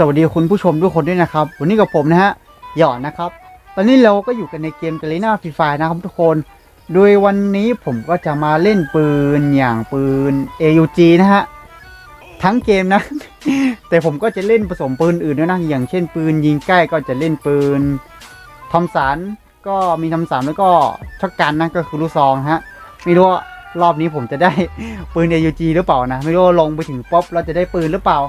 สวัสดีคุณผู้ชมทุกคนด้วยนะครับ วันนี้กับผมนะฮะหยอดนะครับตอนนี้เราก็อยู่กันในเกมเก r ีน่าฟรีไฟนะครับทุกคน โดยวันนี้ผมก็จะมาเล่นปืนอย่างปืน AUG นะฮะทั้งเกมนะ แต่ผมก็จะเล่นผสมปืนอื่นด้วยนะอย่างเช่น ปืนยิงใกล้ก็จะเล่นปืนทอมสันก็มีทอมสันแล้วก็ช็อตกันนะก็คือลูกซองฮะไม่รู้ว่ารอบนี้ผมจะได้ปืน AUG หรือเปล่านะ ไม่รู้ลงไปถึงป๊อปเราจะได้ปืนหรือเปล่า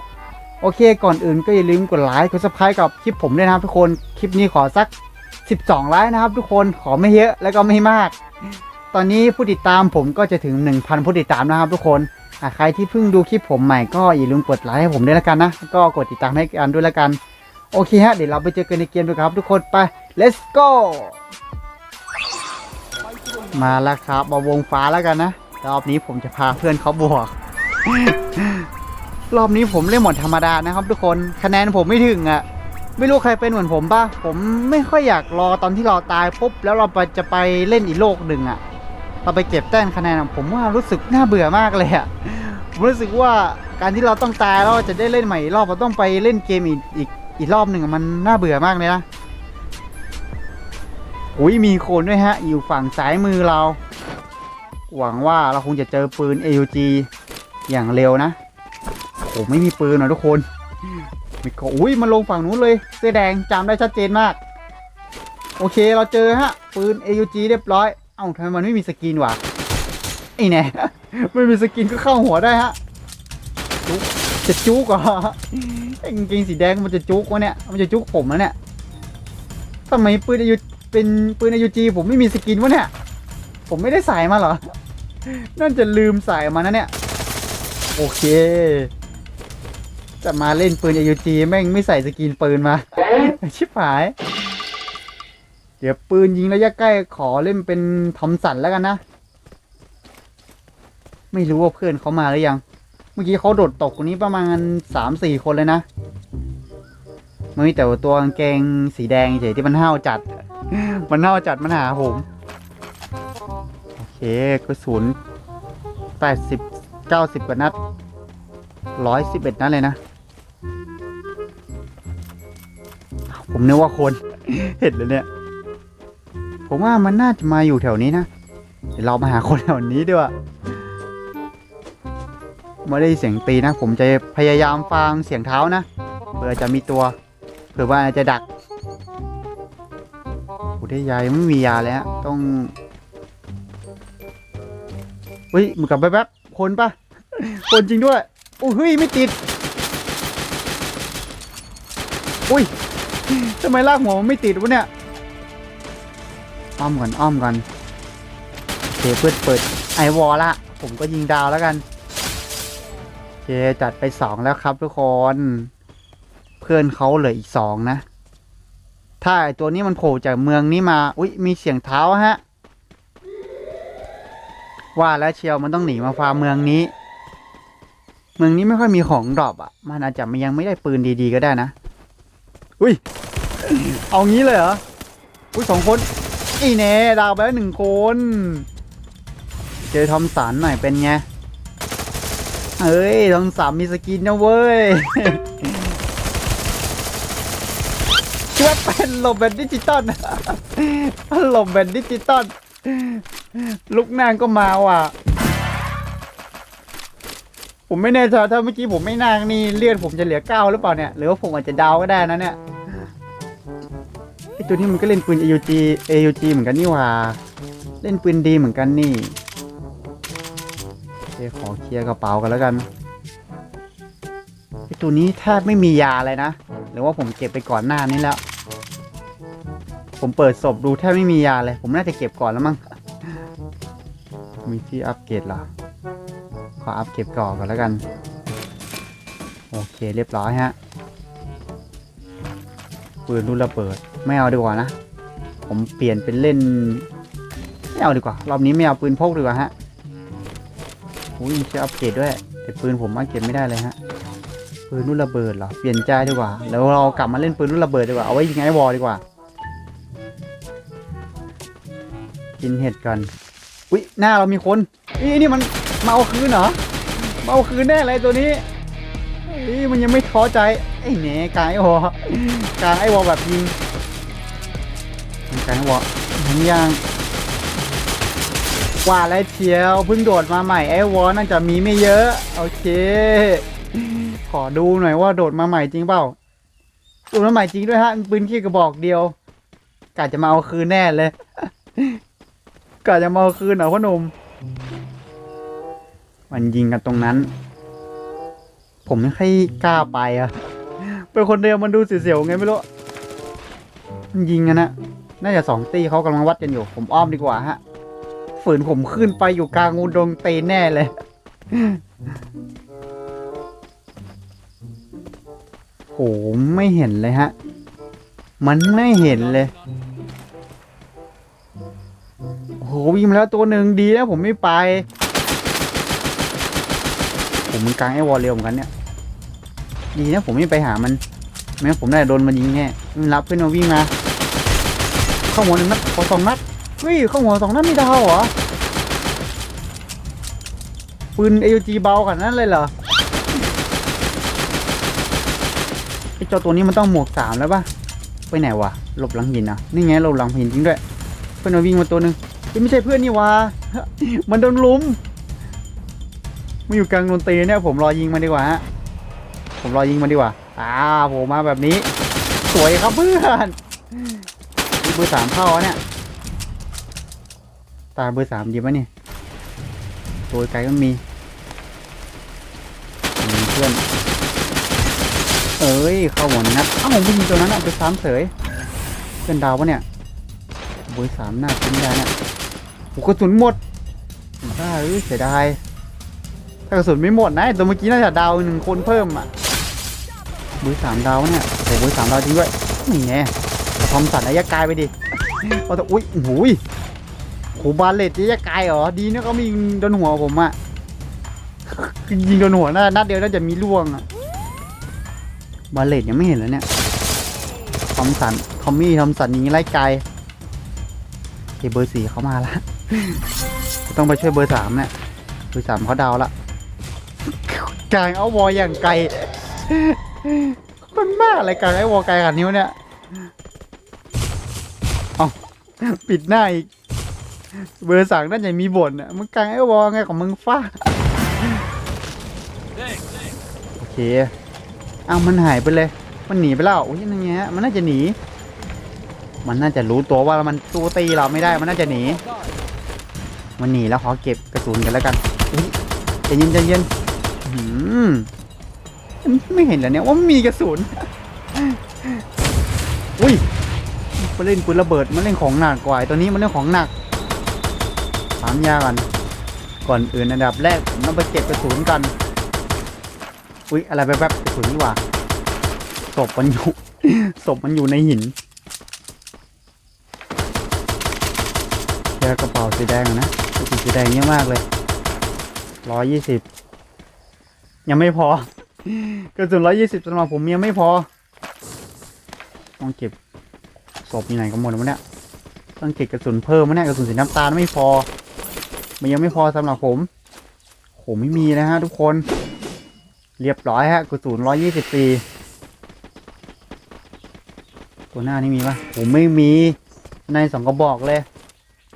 โอเค ก่อนอื่นก็อย่าลืมกดไลค์กดซับสไครต์กับคลิปผมด้วยนะครับทุกคน คลิปนี้ขอสัก 12 ไลค์นะครับ ทุกคน ขอไม่เยอะแล้วก็ไม่มาก ตอนนี้ผู้ติดตามผมก็จะถึง 1,000 ผู้ติดตามนะครับทุกคนใครที่เพิ่งดูคลิปผมใหม่ก็อย่าลืมกดไลค์ให้ผมด้วยละกันนะ ก็กดติดตามให้กันด้วยละกัน โอเคฮะ เดี๋ยวเราไปเจอกันในเกมด้วยครับ ทุกคน ไป let's go มาแล้วครับมาวงฟ้าแล้วกันนะ รอบนี้ผมจะพาเพื่อนเขาบวก รอบนี้ผมเล่นหมดธรรมดานะครับ ทุกคนคะแนนผมไม่ถึงอะ่ะไม่รู้ใครเป็นเหมือนผมป่ะผมไม่ค่อยอยากรอตอนที่เราตายปุ๊บแล้วเราไปจะไปเล่นอีกโลกหนึ่งอะ่ะ เราไปเก็บแต้มคะแนนผมว่ารู้สึกน่าเบื่อมากเลยอะ่ะผมรู้สึกว่าการที่เราต้องตายแล้วจะได้เล่นใหม่อีกรอบเราต้องไปเล่นเกมอีกอีกอีกรอบหนึ่งมันน่าเบื่อมากเลยนะอุ้ยมีคนด้วยฮะ อยู่ฝั่งซ้ายมือเรา หวังว่าเราคงจะเจอปืน AUG อย่างเร็วนะ โอ้ไม่มีปืนหน่อยทุกคนมีก็อุ้ยมันลงฝั่งนู้นเลย เสื้อแดงจำได้ชัดเจนมาก โอเคเราเจอฮะ ปืน AUG เรียบร้อย เอ้าทำไมมันไม่มีสกินวะไอ้แน่ไม่มีสกินก็เข้าหัวได้ฮะจุกจะจุกเหรอไอ้กางเกงสีแดงมันจะจุกวะเนี่ย มันจะจุกผมนะเนี่ยทำไมปืน AU เป็นปืน AUG ผมไม่มีสกินวะเนี่ย ผมไม่ได้ใส่มาเหรอ นั่นจะลืมใส่มานะเนี่ย โอเค จะมาเล่นปืน AUG แม่งไม่ใส่สกินปืนมา ชิบหาย เดี๋ยวปืนยิงระยะใกล้ขอเล่นเป็นทอมสันแล้วกันนะ ไม่รู้ว่าเพื่อนเขามาหรือยัง เมื่อกี้เขาโดดตกตรงนี้ประมาณสามสี่คนเลยนะมันมีแต่ตัวกางเกงสีแดงเฉยที่มันห้าวจัด มันห้าวจัดมันหาผมโอเคกระสุนแปดสิบเก้าสิบกว่านัดร้อยสิบเอ็ดนัดเลยนะ ผมนึกว่าคน เห็นเลยเนี่ย ผมว่ามันน่าจะมาอยู่แถวนี้นะ เดี๋ยวเรามาหาคนแถวนี้ดีกว่าไม่ได้เสียงตีนะ ผมจะพยายามฟังเสียงเท้านะ เผื่อจะมีตัว เผื่อว่าจะดักโอ้ได้ยายไม่มียาเลยฮะต้องเฮ้ยหมือนกับแป๊บๆคนปะคนจริงด้วยโอ้เฮ้ยไม่ติด อุ้ย ทำไมลากหัวมันไม่ติดวะเนี่ย อ้อมก่อนอ้อมก่อนโอเคเปิดเปิดไอวอลละ ผมก็ยิงดาวแล้วกันโอเคจัดไปสองแล้วครับทุกคน เพื่อนเขาเหลืออีกสองนะ ถ้าไอตัวนี้มันโผล่จากเมืองนี้มา อุ้ยมีเสียงเท้าฮะ ว่าแล้วเชียวมันต้องหนีมาฟาร์มเมืองนี้ เมืองนี้ไม่ค่อยมีของดรอปอะ มันอาจจะยังไม่ได้ปืนดีๆก็ได้นะ อุ้ย เอางี้เลยเหรอ อุ้ยสองคนอีเน่ดาวไปแล้หนึ่งคน เจอทอมสันหน่อยเป็นไง เฮ้ยทอมสันมีสกินนะเว้ยคิดว่าเป็นหลบแบบดิจิตอลหลบแบบดิจิตอลลุกนางก็มาว่ะ ผมไม่แน่ใจถ้าเมื่อกี้ผมไม่นางนี่เลือดผมจะเหลือเก้าหรือเปล่าเนี่ย หรือว่าผมอาจจะดาวก็ได้นะเนี่ยไอตัวนี้มันก็เล่นปืน AUG AUG เหมือนกันนี่หว่า เล่นปืนดีเหมือนกันนี่โอเคขอเคลียร์กระเป๋ากันแล้วกันไอตัวนี้แทบไม่มียาเลยนะ หรือว่าผมเก็บไปก่อนหน้านี้แล้ว ผมเปิดศพดูแทบไม่มียาเลย ผมน่าจะเก็บก่อนแล้วมั้ง มีที่อัปเกรดเหรอ ขออัปเก็บก่อก่อนแล้วกัน โอเคเรียบร้อยฮะ ปืนลูกระเบิด ไม่เอาดีกว่านะ ผมเปลี่ยนเป็นเล่น ไม่เอาดีกว่า รอบนี้ไม่เอาปืนพกดีกว่าฮะอุ้ยมีชื่ออัปเกรดด้วย แต่ปืนผมอัปเกรดไม่ได้เลยฮะ ปืนลูกระเบิดเหรอ เปลี่ยนใจดีกว่า แล้วเรากลับมาเล่นปืนลูกระเบิดดีกว่า เอาไว้ยิงไอ้วอลดีกว่า กินเห็ดกัน อุ้ยหน้าเรามีคนนี่นี่มัน มาเอาคืนเหรอมาเอาคืนแน่เลยตัวนี้เฮ้ยมันยังไม่ท้อใจไอ้เน่กลางไอ้วอกลางไอ้วอแบบยิงกลางไอ้วอทังยังว่าแล้วเชียวเพิ่งโดดมาใหม่ไอ้วอน่าจะมีไม่เยอะโอเค ขอดูหน่อยว่าโดดมาใหม่จริงเปล่าโดดมาใหม่จริงด้วยฮะปืนขี้กระบอกเดียวกะจะมาเอาคืนแน่เลยกะจะมาเอาคืนเหรอพ่อหนุ่ม มันยิงกันตรงนั้น ผมไม่ค่อยกล้าไปอะเป็นคนเดียวมันดูเสียวๆไงไม่รู้มันยิงกันนะน่าจะสองตีเขากำลังวัดกันอยู่ ผมอ้อมดีกว่าฮะ ฝืนผมขึ้นไปอยู่กลางงูดงเตนแน่เลย โหไม่เห็นเลยฮะ มันไม่เห็นเลยโอ้โหวิ่งมาแล้วตัวหนึ่งดีแล้วผมไม่ไป ผมมันกลางไอ้วอลเร็วเหมือนกันเนี่ยดีนะผมไม่ไปหามันไม่งั้นผมได้โดนมันยิงแน่มันรับขึ้นมาวิ่งมาเข้าหัวหนึ่งนัดขอสองนัดเฮ้ยเข้าหัวสองนัดม่ดาวเหรอปืน AUG เบาขนาดนั้นเลยเหรอไอเจ้าตัวนี้มันต้องหมวกสามแล้วปะไปไหนวะหลบหลังหินอะนี่ไงหลบหลังหินจริงด้วยเพื่อนมาวิ่งมาตัวหนึ่งไม่ใช่เพื่อนนี่วะมันโดนลุม มันอยู่กลางดนตรีเนี่ยผมรอยิงมันดีกว่าฮะผมรอยิงมันดีกว่าอ่าผมมาแบบนี้ สวยครับเพื่อนนี่เบอร์สามเข้าเนี่ย ตาเบอร์สามดีปะเนี่ยตัวไกลก็มีมีเพื่อน เอ้ย เข้าหัวนัดเอ้าผมไปยิงตัวนั้นอะไปซ้ำเสยเป็นดาวปะเนี่ยเบอร์สามหน้าทิ้งได้เนี่ยโอ้กระสุนหมดบ้าเอ้ยเสียดาย ถ้ากระสุนไม่หมดนะตัวเมื่อกี้น่าจะดาวหนึ่งคนเพิ่มอะเบอสามดาวเนี่ยโอ้เบอร์สามดาวจริงด้วยนี่ไงทอมสันอายกายไปดิเอาแต่อุ้ยโอ้ยโหบาเลตอายกายเหรอดีนะเขามีโดนหัวผมอะคือยิงโดนหัวน่านัดเดียวน่าจะมีล่วงอะบาเลตยังไม่เห็นเลยเนี่ยทอมสันทอมมี่ทอมสันยิงไล่ไกลเฮ้ยเบอร์สี่เขามาละต้องไปช่วยเบอร์สามเนี่ยเบอร์สามเขาดาวละ กลางเอาวออย่างไกล มันมากอะไรกลางไอ้วอไกลขนาดนิ้วเนี่ยเอาปิดหน้าอีก เบอร์สามน่าจะมีบ่นอะมึงกลางไอ้วอไงของมึงฟ้าโอเคเอามันหายไปเลย มันหนีไปแล้วโอ้ยยังไงฮะมันน่าจะหนี มันน่าจะรู้ตัวว่ามันตัวตีเราไม่ได้มันน่าจะหนีมันหนีแล้วขอเก็บกระสุนกันแล้วกันอุ๊ยใจเย็นใจเย็น หือไม่เห็นแล้วเนี่ยว่ามีกระสุน อุ้ยมาเล่นปืนระเบิดมาเล่นของหนักกว่าตัวนี้มันเล่นของหนักถามยากัน ก่อนอื่นอันดับแรกผมต้องไปเก็บกระสุนกัน อุ้ยอะไรแป๊บๆกระสุนนี่หว่าศพมันอยู่ศพมันอยู่ในหินเจอกระเป๋าสีแดงนะกระเป๋าสีแดงเยอะมากเลยร้อยยี่สิบ ยังไม่พอ กระสุนร้อยยี่สิบสำหรับผมยังไม่พอ ต้องเก็บศพอยู่ไหนกันหมดวะเนี่ยต้องเก็บกระสุนเพิ่มวะเนี่ยกระสุนสีน้ำตาลไม่พอ มันยังไม่พอสำหรับผมโหไม่มีนะฮะทุกคน เรียบร้อยฮะกระสุนร้อยยี่สิบสี่ตัวหน้านี่มีปะผมไม่มีในสองกระบอกเลย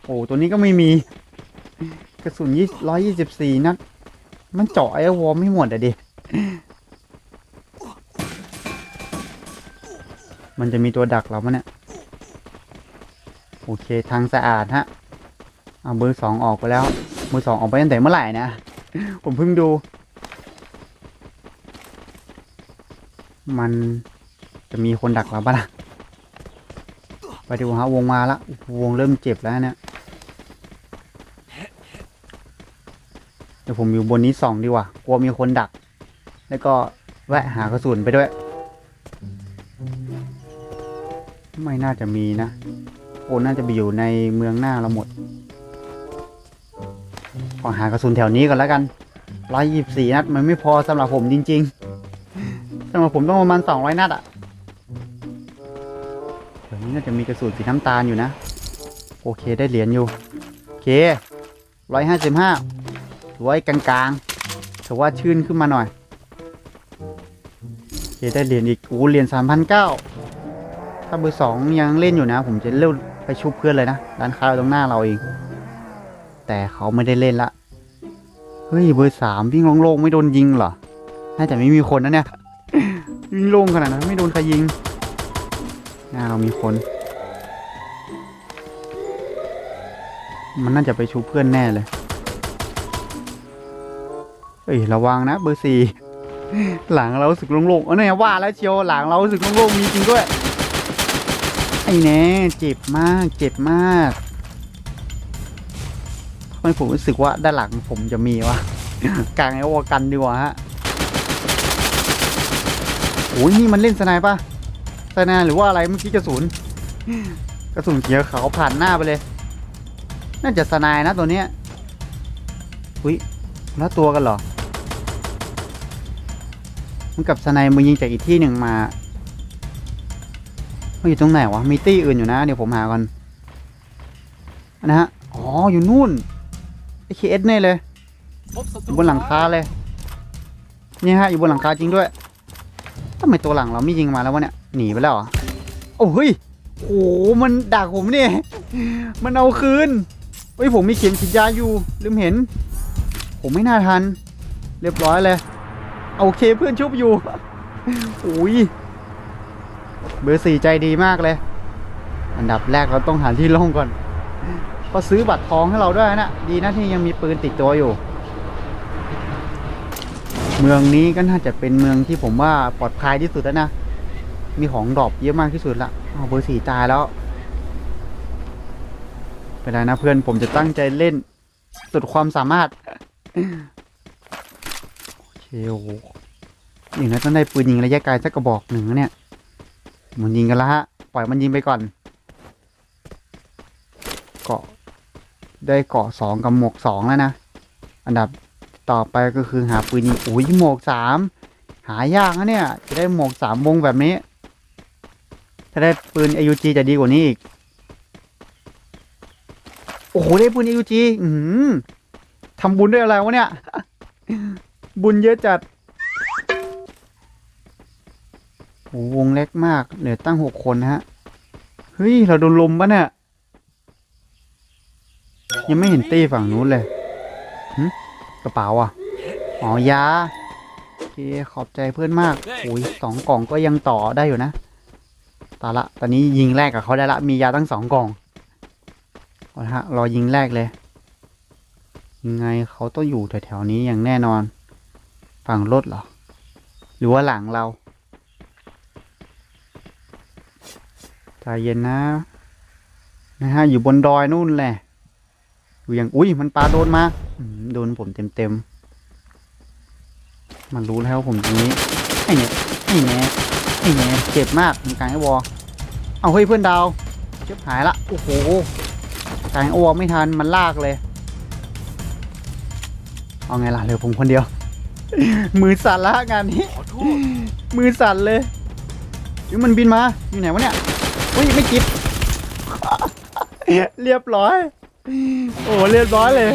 โอ้ตัวนี้ก็ไม่มี กระสุนยี่ร้อยยี่สิบสี่นัด มันเจาะไอ้วอลไม่หมดอะดิ มันจะมีตัวดักเราปะเนี่ย โอเคทางสะอาดฮะ เอาเบอร์สองออกไปแล้ว เบอร์สองออกไปตั้งแต่เมื่อไหร่นะ ผมเพิ่งดู มันจะมีคนดักเราปะล่ะ ไปดูฮะวงมาละ วงเริ่มเจ็บแล้วเนี่ย ดี๋ยวผมอยู่บนนี้สองดีกว่า กลัวมีคนดัก แล้วก็แวะหากระสุนไปด้วย ไม่น่าจะมีนะ โอ้น่าจะไปอยู่ในเมืองหน้าเราหมด ขอหากระสุนแถวนี้ก่อนแล้วกันร้อยยี่สี่นัดมันไม่พอสำหรับผมจริง ๆสำหรับผมต้องประมาณสองร้อยนัดอะแถวนี้น่าจะมีกระสุนสีน้ำตาลอยู่นะ โอเคได้เหรียญอยู่ โอเคร้อยห้าสิบห้า ถือว่ากลางๆถือว่าชื่นขึ้นมาหน่อยได้เหรียญอีกโอ้เหรียญสามพันเก้าถ้าเบอร์สองยังเล่นอยู่นะ ผมจะเร็วไปชุบเพื่อนเลยนะร้านค้าตรงหน้าเราเอง แต่เขาไม่ได้เล่นละเฮ้ยเบอร์สามวิ่งโล่งๆไม่โดนยิงเหรอน่าจะไม่มีคนนะเนี่ยวิ่งโล่งขนาดนั้นไม่โดนใครยิงน้าเรามีคนมันน่าจะไปชูเพื่อนแน่เลย เอ้ยระวังนะเบอร์สี่หลังเราสึกโล่งๆเออเนี่ยว่าแล้วเชียวหลังเราสึกโล่งๆมีจริงด้วยไอ้แน่เจ็บมากเจ็บมากทำไมผมรู้สึกว่าด้านหลังผมจะมีวะกลางไอ้วอกันดีกว่าฮะโอ้ยนี่มันเล่นสไนป์ปะสไนป์หรือว่าอะไรเมื่อกี้กระสุนกระสุนเขียวขาวผ่านหน้าไปเลย น่าจะสไนป์นะตัวเนี้ยอุ้ยแล้วตัวกันเหรอ มันกับสไนป์มึงยิงจากอีกที่หนึ่งมามันอยู่ตรงไหนวะ มีตี้อื่นอยู่นะ เดี๋ยวผมหาก่อนอันนะฮะ อ๋อ อยู่นู่นไอเคเอสเนี่ยเลยบศัอยู่บนหลังคาเลย นี่ฮะ อยู่บนหลังคาจริงด้วยทำไมตัวหลังเราไม่ยิงมาแล้ววะเนี่ย หนีไปแล้วเหรอโอ้เฮ้ยโอ้โหมันดักผมเนี่ย มันเอาคืนเฮ้ย ผมมีเข็มฉีดยาอยู่ ลืมเห็น ผมไม่น่าทัน เรียบร้อยเลย โอเคเพื่อนชุบอยู่อุ้ยเบอร์สี่ใจดีมากเลย อันดับแรกเราต้องหาที่ล่งก่อน ก็ซื้อบัตรทองให้เราด้วยนะ ดีนะที่ยังมีปืนติดตัวอยู่ เมืองนี้ก็น่าจะเป็นเมืองที่ผมว่าปลอดภัยที่สุดแล้วนะ มีของดรอปเยอะมากที่สุดละอ้าเบอร์สี่ตายแล้วเป็นไรนะเพื่อนผมจะตั้งใจเล่น สุดความสามารถ โอเคโอ้โหอย่างนั้นต้องได้ปืนยิงระยะไกลสักกระบอกหนึ่งเนี่ย มันยิงกันละฮะ ปล่อยมันยิงไปก่อน เกาะ ได้เกาะสองกับหมวกสองแล้วนะ อันดับต่อไปก็คือหาปืนยิงโอ้ยหมวกสาม หายากนะเนี่ย จะได้หมวกสามวงแบบนี้ ถ้าได้ปืน AUG จะดีกว่านี้อีก โอ้โห ได้ปืน AUG อือหือทำบุญด้วยอะไรวะเนี่ย บุญเยอะจัดโอ้วงเล็กมาก เหลือตั้งหกคนนะฮะ เฮ้ย เราโดนลมปะเนี่ย ยังไม่เห็นตี้ฝั่งนู้นเลยกระเป๋าอะ อ๋อยาโอเคขอบใจเพื่อนมากโอ้ยสองกล่องก็ยังต่อได้อยู่นะ ตาละ ตอนนี้ยิงแรกกับเขาได้ละ มียาตั้งสองกล่องเอาละฮะ รอยิงแรกเลย ยังไงเขาต้องอยู่แถวๆนี้อย่างแน่นอน ฝั่งรถเหรอ หรือว่าหลังเราใจเย็นนะนะฮะอยู่บนดอยนู่นแหละอยู่อย่างอุ้ยมันปลาโดนมาโดนผมเต็มเต็มๆมันรู้แล้วว่าผมตรงนี้ไอ้เนี่ยไอ้แน่ไอ้แน่เจ็บมากมีกลางไอ้วอเอาเฮ้ยเพื่อนดาวเจ็บหายละโอ้โหกลางไอ้วอไม่ทันมันลากเลย เอาไงล่ะเหลือผมคนเดียว มือสั่นละงานนี้ ขอโทษมือสั่นเลยนี่มันบินมา อยู่ไหนวะเนี่ยเฮ้ยไม่กิดเรียบร้อย โอ้เรียบร้อยเลย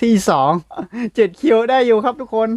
ที่สองเจ็ดคิวได้อยู่ครับทุกคน